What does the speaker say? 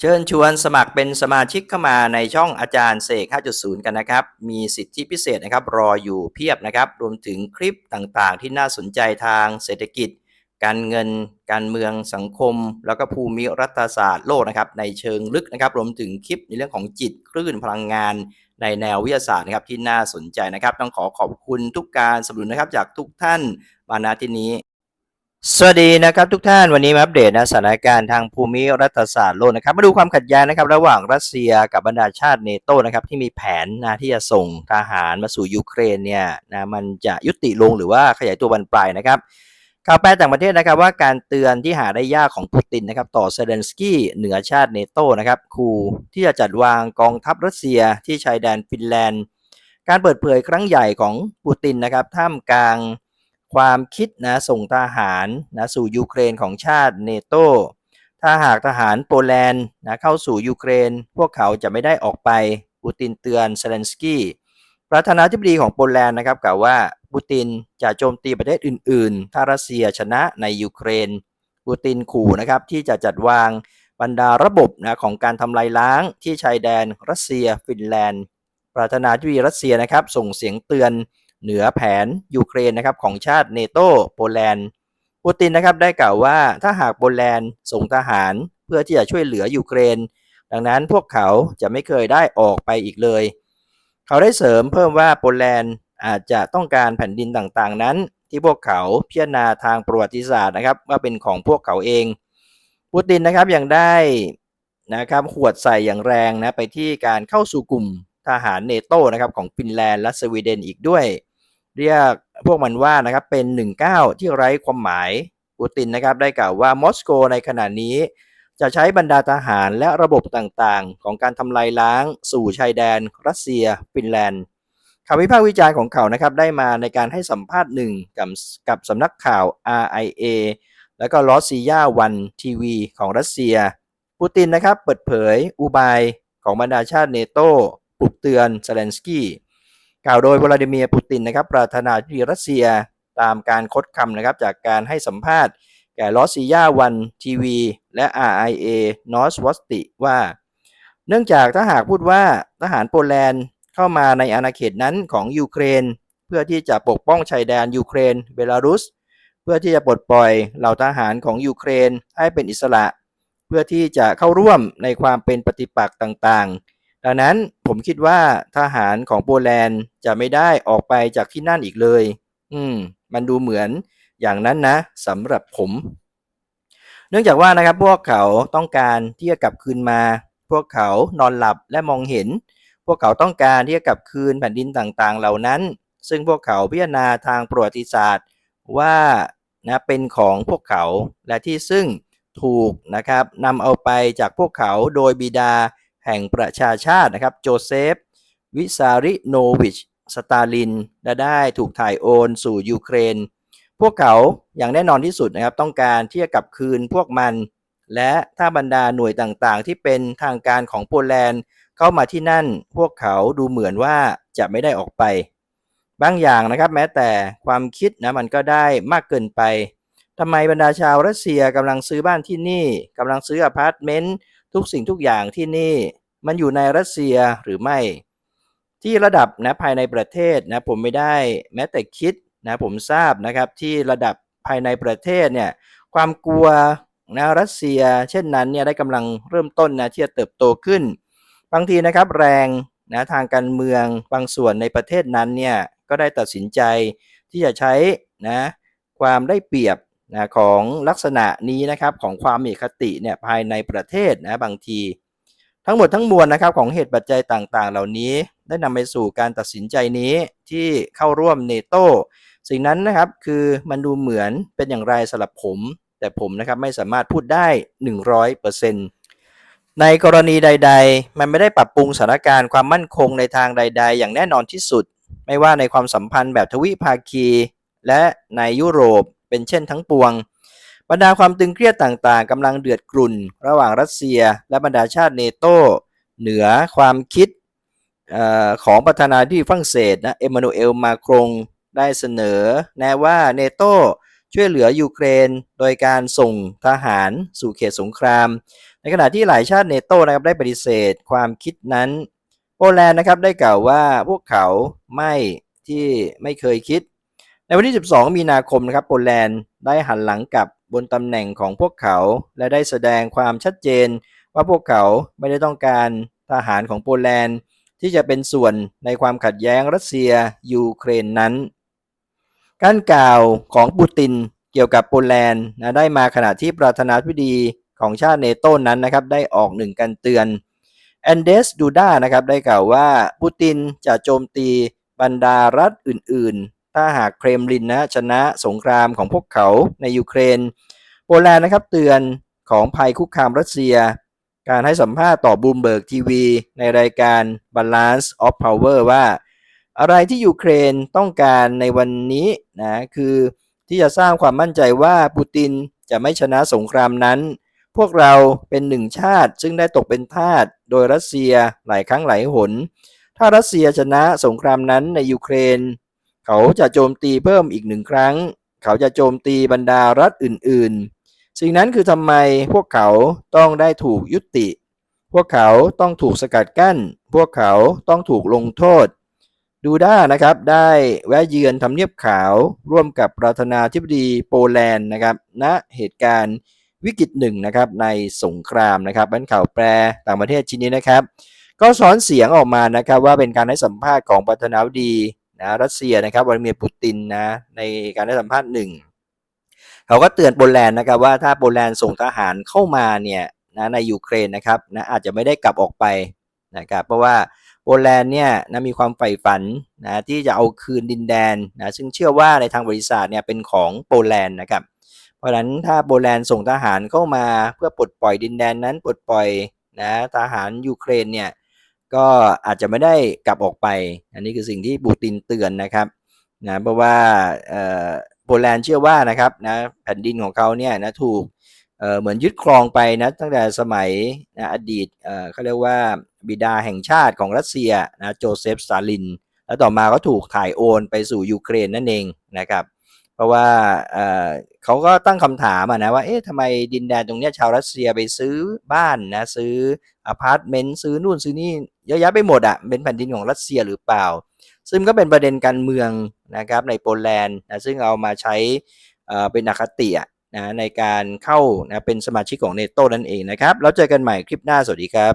เชิญชวนสมัครเป็นสมาชิกเข้ามาในช่องอาจารย์เสก 5.0 กันนะครับ มีสิทธิพิเศษนะครับรออยู่เพียบนะครับ รวมถึงคลิปต่างๆ ที่น่าสนใจทางเศรษฐกิจ การเงิน การเมือง สังคม แล้วก็ภูมิรัฐศาสตร์โลกนะครับ ในเชิงลึกนะครับ รวมถึงคลิปในเรื่องของจิตคลื่นพลังงาน ในแนววิทยาศาสตร์นะครับที่น่าสนใจนะครับ ต้องขอขอบคุณทุกการสนับสนุนนะครับจากทุกท่านมาณที่นี้ สวัสดีนะครับทุกท่านวันนี้มาอัปเดตนะสถานการณ์ทางภูมิรัฐศาสตร์โลกนะครับมาดูความขัดแย้งนะครับระหว่างรัสเซียกับบรรดาชาติเนโตนะครับที่มีแผนนะที่จะส่งทหารมาสู่ยูเครนเนี่ยนะมันจะยุติลงหรือว่าขยายตัวบานปลายนะครับข่าวแปลต่างประเทศนะครับว่าการเตือนที่หาได้ยากของปูตินนะครับต่อเซเลนสกี้เหนือชาติเนโตนะครับคูที่จะจัดวางกองทัพรัสเซียที่ชายแดนฟินแลนด์ การเปิดเผยครั้งใหญ่ของปูตินนะครับท่ามกลาง ความคิดนะส่งทหารนะสู่ยูเครนของชาติเนโตถ้าหากทหารโปแลนด์นะเข้าสู่ยูเครน พวกเขาจะไม่ได้ออกไปปูตินเตือนเซเลนสกี้ประธานาธิบดีของโปแลนด์นะครับกล่าวว่าปูตินจะโจมตีประเทศอื่น ๆ ถ้ารัสเซียชนะในยูเครนปูตินขู่นะครับที่จะจัดวางบรรดาระบบนะของการทำลายล้างที่ชายแดนรัสเซีย ฟินแลนด์ ประธานาธิบดีรัสเซียนะครับส่งเสียงเตือน เหนือแผนยูเครนนะครับของชาติเนโตโปแลนด์ปูตินนะครับได้กล่าวว่าถ้าหากโปแลนด์ส่งทหารเพื่อที่จะช่วยเหลือยูเครน ดังนั้นพวกเขาจะไม่เคยได้ออกไปอีกเลย เขาได้เสริมเพิ่มว่าโปแลนด์อาจจะต้องการแผ่นดินต่างๆนั้น ที่พวกเขาพิจารณาทางประวัติศาสตร์นะครับว่าเป็นของพวกเขาเองปูตินนะครับยังได้นะครับขวดใส่อย่างแรงนะไปที่การเข้าสู่กลุ่มทหารเนโตนะครับของฟินแลนด์และสวีเดนอีกด้วย เรียกพวกมันว่านะครับเป็น 19 ที่ไร้ความหมายปูตินนะครับได้กล่าวว่ามอสโกในขณะนี้ จะใช้บรรดาทหารและระบบต่างๆ ของการทำลายล้างสู่ชายแดน รัสเซีย ฟินแลนด์คำวิพากษ์วิจารณ์ของเขานะครับได้มาในการให้สัมภาษณ์หนึ่งกับกับสำนักข่าว RIA แล้วก็ลอสซิยาวันทีวีของรัสเซีย ปูตินนะครับเปิดเผยอุบายของบรรดาชาติเนโตปลุกเตือนเซเลนสกี้ กล่าวโดยวลาดิเมียร์ปูตินนะครับประธานาธิบดีรัสเซียตามการคดคำนะครับจากการให้สัมภาษณ์ แก่ลอสซิยาวันทีวีและ RIA นอสวอสติว่า เนื่องจากถ้าหากพูดว่าทหารโปแลนด์เข้ามาในอาณาเขตนั้นของยูเครน เพื่อที่จะปกป้องชายแดนยูเครนเบลารุส เพื่อที่จะปลดปล่อยเหล่าทหารของยูเครนให้เป็นอิสระ เพื่อที่จะเข้าร่วมในความเป็นปฏิปักษ์ต่างๆ ดังนั้นผมคิดว่าทหารของโปแลนด์จะไม่ได้ออกไปจากที่นั่นอีกเลย อืม มันดูเหมือนอย่างนั้นนะสำหรับผม เนื่องจากว่านะครับพวกเขาต้องการที่จะกลับคืนมา พวกเขานอนหลับและมองเห็น พวกเขาต้องการที่จะกลับคืนแผ่นดินต่างๆ เหล่านั้น ซึ่งพวกเขาพิจารณาทางประวัติศาสตร์ว่านะเป็นของพวกเขาและที่ซึ่งถูกนะครับนำเอาไปจากพวกเขาโดยบิดา แห่งประชาชาตินะครับโจเซฟ วิซาริโนวิชสตาลินและได้ถูกถ่ายโอนสู่ยูเครน พวกเขาอย่างแน่นอนที่สุดนะครับต้องการที่จะกลับคืนพวกมัน และถ้าบรรดาหน่วยต่างๆ ที่เป็นทางการของโปแลนด์เข้ามาที่นั่น พวกเขาดูเหมือนว่าจะไม่ได้ออกไป บางอย่างนะครับแม้แต่ความคิดนะมันก็ได้มากเกินไปทำไมบรรดาชาวรัสเซียกำลังซื้อบ้านที่นี่กำลังซื้ออพาร์ตเมนต์ ทุกสิ่งทุกอย่างที่นี่มันอยู่ในรัสเซียหรือไม่ ที่ระดับนะภายในประเทศนะผมไม่ได้แม้แต่คิดนะผมทราบนะครับที่ระดับภายในประเทศเนี่ยความกลัวนะรัสเซีย เช่นนั้นเนี่ยได้กำลังเริ่มต้นนะที่จะเติบโตขึ้น บางทีนะครับแรงนะทางการเมืองบางส่วนในประเทศนั้นเนี่ยก็ได้ตัดสินใจที่จะใช้นะความได้เปรียบ นะของลักษณะนี้นะครับของความมีคติเนี่ยภายในประเทศนะบางที ทั้งหมดทั้งมวลนะครับของเหตุปัจจัยต่างๆ เหล่านี้ได้นำไปสู่การตัดสินใจนี้ที่เข้าร่วมเนโตสิ่งนั้นนะครับคือมันดูเหมือนเป็นอย่างไรสำหรับผม แต่ผมนะครับไม่สามารถพูดได้ 100%ในกรณีใด ๆ มันไม่ได้ปรับปรุงสถานการณ์ความมั่นคงในทางใด ๆ อย่างแน่นอนที่สุด ไม่ว่าในความสัมพันธ์แบบทวิภาคี และในยุโรป เป็นเช่นทั้งปวง บรรดาความตึงเครียดต่างๆกำลังเดือดกรุ่น ระหว่างรัสเซียและบรรดาชาติเนโตเหนือความคิดออของประธานาธิบดีฝรั่งเศสนะเอมมานูเอลมาครงได้เสนอ แนะว่าเนโตช่วยเหลือยูเครนโดยการส่งทหารสู่เขตสงคราม ในขณะที่หลายชาติเนโตนะครับได้ปฏิเสธความคิดนั้น โปแลนด์นะครับได้กล่าวว่าพวกเขาไม่ที่ไม่เคยคิด ในวันที่ 12 มีนาคมนะครับโปแลนด์ได้หันหลังกลับบนตำแหน่งของพวกเขา และได้แสดงความชัดเจน ว่าพวกเขาไม่ได้ต้องการทหารของโปแลนด์ ที่จะเป็นส่วนในความขัดแย้งรัสเซียยูเครนนั้น การกล่าวของปูตินเกี่ยวกับโปแลนด์นะได้มาขณะที่ประธานาธิบดีของชาติเนโต้นั้นนะครับได้ออกหนึ่งการเตือนแอนเดสดูด้านะครับได้กล่าวว่าปูตินจะโจมตีบรรดารัฐอื่น ๆ ถ้าหากเครมลินนะชนะสงครามของพวกเขาในยูเครน โปแลนด์นะครับเตือนของภัยคุกคามรัสเซีย การให้สัมภาษณ์ต่อบูมเบิร์กทีวี ในรายการ Balance of Power ว่า อะไรที่ยูเครนต้องการในวันนี้นะคือที่จะสร้างความมั่นใจว่าปูตินจะไม่ชนะสงครามนั้น พวกเราเป็นหนึ่งชาติซึ่งได้ตกเป็นทาสโดยรัสเซียหลายครั้งหลายหน ถ้ารัสเซียชนะสงครามนั้นในยูเครน เขาจะโจมตีเพิ่มอีกหนึ่งครั้ง เขาจะโจมตีบรรดารัฐอื่นๆ สิ่งนั้นคือทำไมพวกเขาต้องได้ถูกยุติ พวกเขาต้องถูกสกัดกั้น พวกเขาต้องถูกลงโทษ ดูด้านะครับได้แวะเยือนทำเนียบขาวร่วมกับประธานาธิบดีโปแลนด์นะครับณเหตุการณ์วิกฤตหนึ่งนะครับในสงครามนะครับบันข่าวแปลต่างประเทศชิ้นนี้นะครับ ก็สอนเสียงออกมานะครับว่าเป็นการให้สัมภาษณ์ของประธานาธิบดี นะรัสเซียนะครับวลาดิเมียร์ปูตินนะในการให้สัมภาษณ์หนึ่งเขาก็เตือนโปแลนด์นะครับว่าถ้าโปแลนด์ส่งทหารเข้ามาเนี่ยนะในยูเครนนะครับนะอาจจะไม่ได้กลับออกไปนะครับเพราะว่าโปแลนด์เนี่ยนะมีความใฝ่ฝันนะที่จะเอาคืนดินแดนนะซึ่งเชื่อว่าในทางบริษัทเนี่ยเป็นของโปแลนด์นะครับเพราะฉะนั้นถ้าโปแลนด์ส่งทหารเข้ามาเพื่อปลดปล่อยดินแดนนั้นปลดปล่อยนะทหารยูเครนเนี่ย ก็อาจจะไม่ได้กลับออกไป อันนี้คือสิ่งที่ปูตินเตือนนะครับนะเพราะว่าโปแลนด์เชื่อว่านะครับนะแผ่นดินของเขาเนี่ยนะถูกเเหมือนยึดครองไปนะตั้งแต่สมัยนะอดีตเเขาเรียกว่าบิดาแห่งชาติของรัสเซียนะโจเซฟสตาลิน แล้วต่อมาก็ถูกถ่ายโอนไปสู่ยูเครนนั่นเองนะครับ เพราะว่าเขาก็ตั้งคำถามนะว่าเอ๊ะทำไมดินแดนตรงนี้ชาวรัสเซียไปซื้อบ้านนะซื้ออพาร์ตเมนต์ซื้อนู่นซื้อนี่เยอะแยะไปหมดอะ่ะเป็นแผ่นดินของรัสเซียหรือเปล่า ซึ่งก็เป็นประเด็นการเมืองนะครับในโปแลนด์นะซึ่งเอามาใช้เป็นอคติะนะในการเข้านะเป็นสมาชิกของเนโตนั่นเองนะครับ แล้วเจอกันใหม่คลิปหน้า สวัสดีครับ